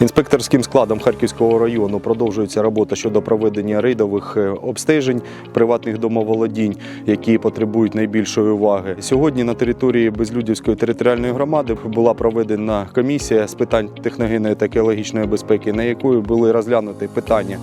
Інспекторським складом Харківського району продовжується робота щодо проведення рейдових е, обстежень приватних домоволодінь, які потребують найбільшої уваги. Сьогодні на території Безлюдівської територіальної громади була проведена комісія з питань техногенної та екологічної безпеки, на якої були розглянуті питання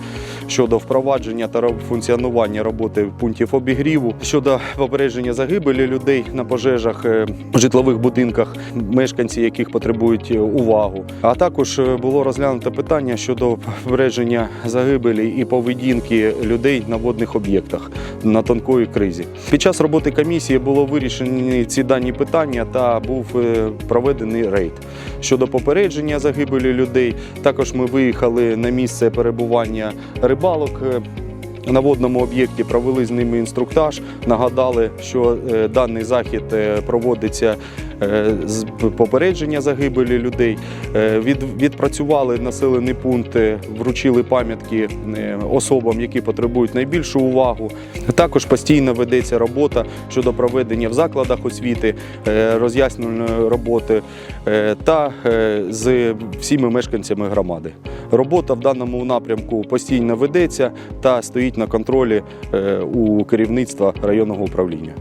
щодо впровадження та функціонування роботи пунктів обігріву, щодо попередження загибелі людей на пожежах е, в житлових будинках, мешканці яких потребують е, увагу. А також е, було розглянуто питання щодо попередження загибелі і поведінки людей на водних об'єктах на тонкої кризі. Під час роботи комісії було вирішені ці дані питання та був е, проведений рейд. Щодо попередження загибелі людей, також ми виїхали на місце перебування рибалок. е, на водному об'єкті провели з ними інструктаж, нагадали, що е, даний захід е, проводиться попередження загибелі людей. Е, відпрацювали населений пункт, е, вручили пам'ятки е, особам, які потребують найбільшу увагу. Також постійно ведеться робота щодо проведення в закладах освіти, е, роз'яснювальної роботи е, та е, з всіма мешканцями громади. Робота в даному напрямку постійно ведеться та стоїть на контролі е, у керівництва районного управління.